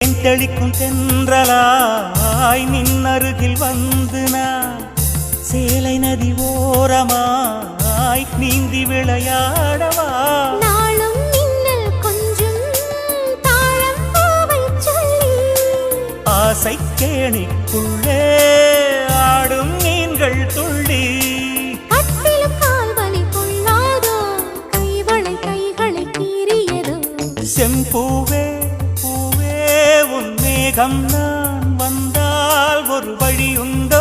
தெளிக்கும் தென்றலாய் நின்னருகில் வந்து நான். சேலை நதி ஓரமாய் நீந்தி விளையாடவா? நாளும் மின்னல் கொஞ்சும் தாழம் பூவை சொல்லி. ஆசை கேணிக்குள்ளே ஆடும் மீன்கள் துள்ளி. செம்பூவே பூவே மேகம் நான் வந்தால் ஒரு வழி உண்டோ